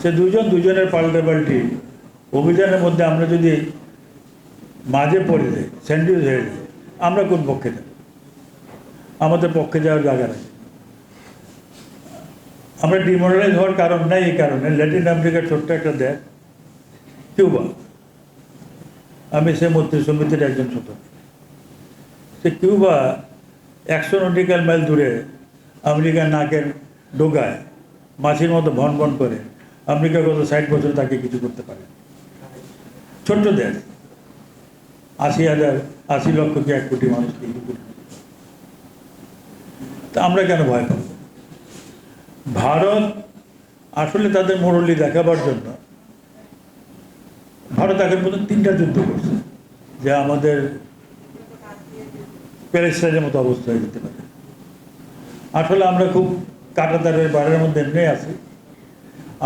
সে দুজন দুজনের পাল্টে পাল্টি। অভিযানের মধ্যে আমরা যদি মাঝে পড়ে যাই স্যান্ডউইচ হয়ে যাই, আমরা কোন পক্ষে যাব? আমাদের পক্ষে যাওয়ার জায়গা নেই। আমরা ডিমোরালাইজ হওয়ার কারণ নাই এই কারণে। ল্যাটিন আমেরিকার ছোট্ট একটা দেশ কিউবা আমি সে মন্ত্রী সমিতির একজন ছোট। সে কিউবা একশো নটিক্যাল মাইল দূরে আমেরিকার নাকের ডোগায় মাছির মতো ভন ভন করে আমেরিকা গত ষাট বছর তাকে কিছু করতে পারে ছোট্ট দেশ, আশি হাজার, আশি লক্ষ কি এক কোটি মানুষ কি তা আমরা কেন ভয় পাব? ভারত আসলে তাদের মোড়লি দেখাবার জন্য ভারত আগের মতন তিনটা যুদ্ধ করছে, যা আমাদের প্যালেস্টাইনের মতো অবস্থা হয়ে যেতে পারে। আসলে আমরা খুব কাটাতারের বাড়ির মধ্যে এমনি আছি।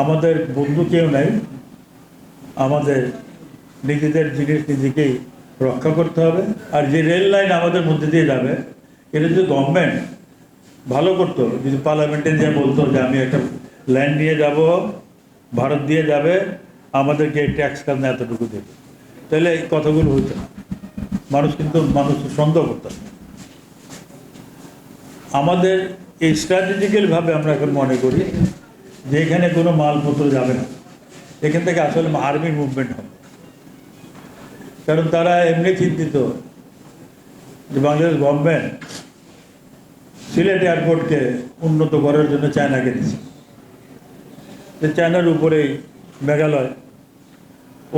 আমাদের বন্ধু কেউ নাই, আমাদের নিজেদের জিনিস নিজেকেই রক্ষা করতে হবে। আর যে রেল লাইন আমাদের মধ্যে দিয়ে যাবে, এটা যদি গভর্নমেন্ট ভালো করতো, যদি পার্লামেন্টে যে বলতো যে আমি একটা লাইন নিয়ে যাব, ভারত দিয়ে যাবে, আমাদেরকে ট্যাক্স কারণে এতটুকু দেবে। তাহলে এই কথাগুলো হইতো না। মানুষ কিন্তু মানুষ সন্দেহ করতো আমাদের এই স্ট্র্যাটেজিক্যালভাবে আমরা এখন মনে করি যে এখানে কোনো মালপত্র যাবে না। এখান থেকে আসলে আর্মি মুভমেন্ট হবে। কারণ তারা এমনি চিন্তিত যে বাংলাদেশ গভর্নমেন্ট সিলেট এয়ারপোর্টকে উন্নত করার জন্য চায়নাকে দিচ্ছে যে চায়নার উপরেই মেঘালয়,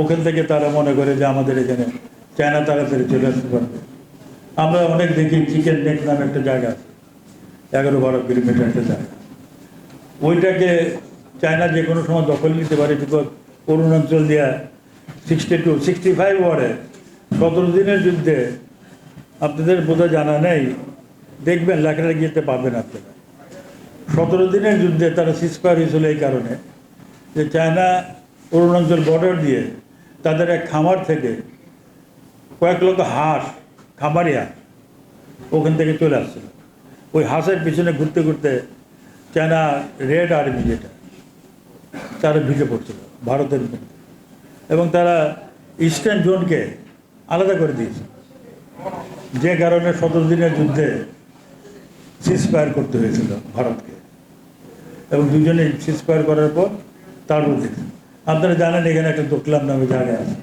ওখান থেকে তারা মনে করে যে আমাদের এখানে চায়না তাড়াতাড়ি চলে আসতে পারবে। আমরা অনেক দেখি চিকেন নেক নামে একটা জায়গা এগারো বারো কিলোমিটার একটা জায়গা। ওইটাকে চায়না যে কোনো সময় দখল নিতে পারে, বিকজ অরুণাচল দিয়া সিক্সটি টু সিক্সটি ফাইভ ওয়ারে সতেরো দিনের যুদ্ধে আপনাদের বোধহয় জানা নেই, দেখবেন লেখাটা গিয়েতে পাবেন আপনারা। সতেরো দিনের যুদ্ধে তারা সিসপার হয়েছিল এই কারণে যে চায়না অরুণাচল বর্ডার দিয়ে তাদের এক খামার থেকে কয়েক লক্ষ হাঁস খামারি হাঁস ওখান থেকে চলে আসছিল। ওই হাঁসের পিছনে ঘুরতে ঘুরতে চায়না রেড আর্মি যেটা, তারা ঢুকে পড়ছিল ভারতের মধ্যে এবং তারা ইস্টার্ন জোনকে আলাদা করে দিয়েছে। যে কারণে সতেরো দিনের যুদ্ধে সিসফায়ার করতে হয়েছিল ভারতকে। এবং দুজনে সিসফায়ার করার পর তারপর দেখছে আপনারা জানেন এখানে একটা দোকলাম নামে জায়গা আছে,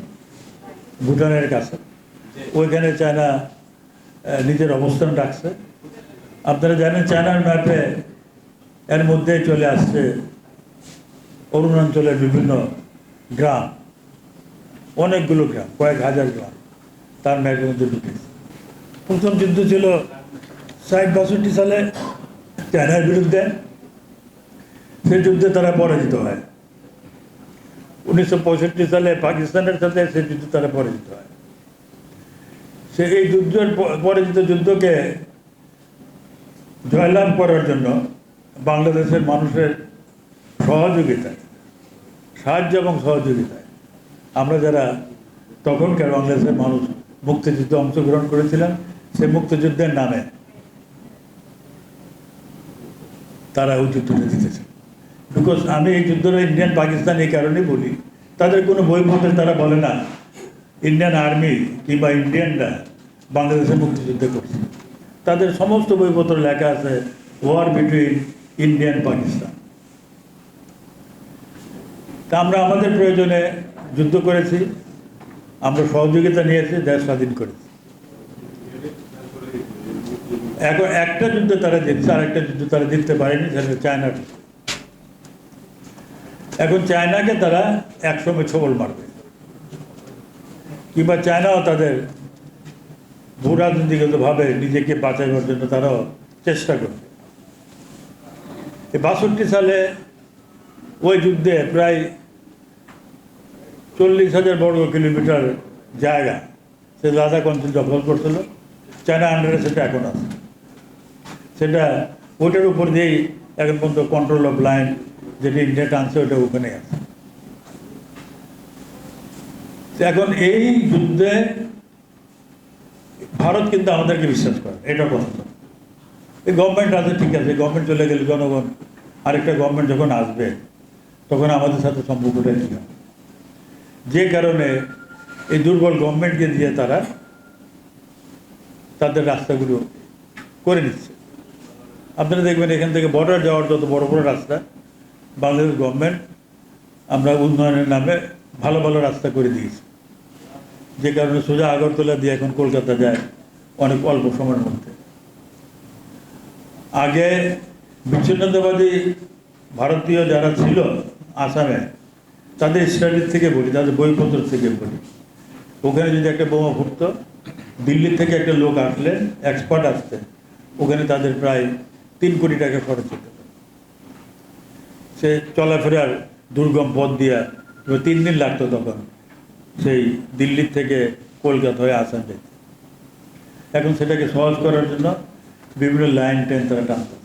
ভুটানের কাছে। ওইখানে চায়না নিজের অবস্থান রাখছে। আপনারা জানেন চায়নার ম্যাপে এর মধ্যে চলে আসছে অরুণাঞ্চলের বিভিন্ন গ্রাম। অনেকগুলো গ্রাম, কয়েক হাজার গ্রাম তার ম্যাপের মধ্যে ঢুকেছে। প্রথম যুদ্ধ ছিল ষাট বাষট্টি সালে চায়নার বিরুদ্ধে। সে যুদ্ধে তারা পরাজিত হয়। উনিশশো পঁয়ষট্টি সালে পাকিস্তানের সাথে সে যুদ্ধে তারা পরাজিত হয়। সে এই যুদ্ধের পরাজিত যুদ্ধকে জয়লাভ করার জন্য বাংলাদেশের মানুষের সহযোগিতায়, সাহায্য এবং সহযোগিতায় আমরা যারা তখনকার বাংলাদেশের মানুষ মুক্তিযুদ্ধে অংশগ্রহণ করেছিলাম সে মুক্তিযুদ্ধের নামে তারা ওই যুদ্ধটা জিতেছে। বিকজ আমি এই যুদ্ধটা ইন্ডিয়ান পাকিস্তান এই কারণেই বলি, তাদের কোনো বই বইপত্রে তারা বলে না ইন্ডিয়ান আর্মি কিংবা ইন্ডিয়ানরা বাংলাদেশে মুক্তিযুদ্ধ করছে। তাদের সমস্ত বইপত্র লেখা আছে ওয়ার বিটুইন ইন্ডিয়ান পাকিস্তান তা আমরা আমাদের প্রয়োজনে যুদ্ধ করেছি, আমরা সহযোগিতা নিয়েছি, দেশ স্বাধীন করেছি। এখন একটা যুদ্ধ তারা জিতছে আর একটা যুদ্ধ তারা জিততে পারেনি, সেটা চায়নার এখন চায়নাকে তারা একসঙ্গে ছবল মারবে। কিংবা চায়নাও তাদের ভূরাজনীতিগতভাবে নিজেকে বাঁচাইবার জন্য তারাও চেষ্টা করবে। এই বাষট্টি সালে ওই যুদ্ধে প্রায় চল্লিশ হাজার বর্গ কিলোমিটার জায়গা সে লাদাখ অঞ্চল দখল করছিল। চায়না আন্ডারে সেটা এখন আছে। সেটা ওটার উপর দিয়েই এখন পর্যন্ত কন্ট্রোল অফ লাইন যেটি ইন্ডিয়া টানছে ওটা ওখানে আছে। এখন এই যুদ্ধে ভারত কিন্তু আমাদেরকে বিশ্বাস করে, এটা কথা এই গভর্নমেন্ট আছে ঠিক আছে গভর্নমেন্ট চলে গেলে জনগণ আরেকটা গভর্নমেন্ট যখন আসবে, তখন আমাদের সাথে সম্পর্কটা কী যে কারণে এই দুর্বল গভর্নমেন্টকে দিয়ে তারা তাদের রাস্তাগুলো করে নিচ্ছে। আপনারা দেখবেন এখান থেকে বর্ডার যাওয়ার যত বড় বড় রাস্তা, বাংলাদেশ গভর্নমেন্ট আমরা উন্নয়নের নামে ভালো ভালো রাস্তা করে দিয়েছি। যে কারণে সোজা আগরতলা দিয়ে এখন কলকাতা যায় অনেক অল্প সময়ের মধ্যে। আগে বিচ্ছিন্নতাবাদী ভারতীয় যারা ছিল আসামে, তাদের স্টাডির থেকে বলি, তাদের বইপত্র থেকে বলি। ওখানে যদি একটা বোমা ফুটতো, দিল্লি থেকে একটা লোক আসলে এক্সপার্ট আসতেন, ওখানে তাদের প্রায় তিন কোটি টাকা খরচ হতো। সে চলাফেরার দুর্গম পথ দিয়া তিন দিন লাগতো তখন সেই দিল্লির থেকে কলকাতা হয়ে আসাম যেতে। এখন সেটাকে সহজ করার জন্য বিভিন্ন লাইন ট্রেন তারা টানতে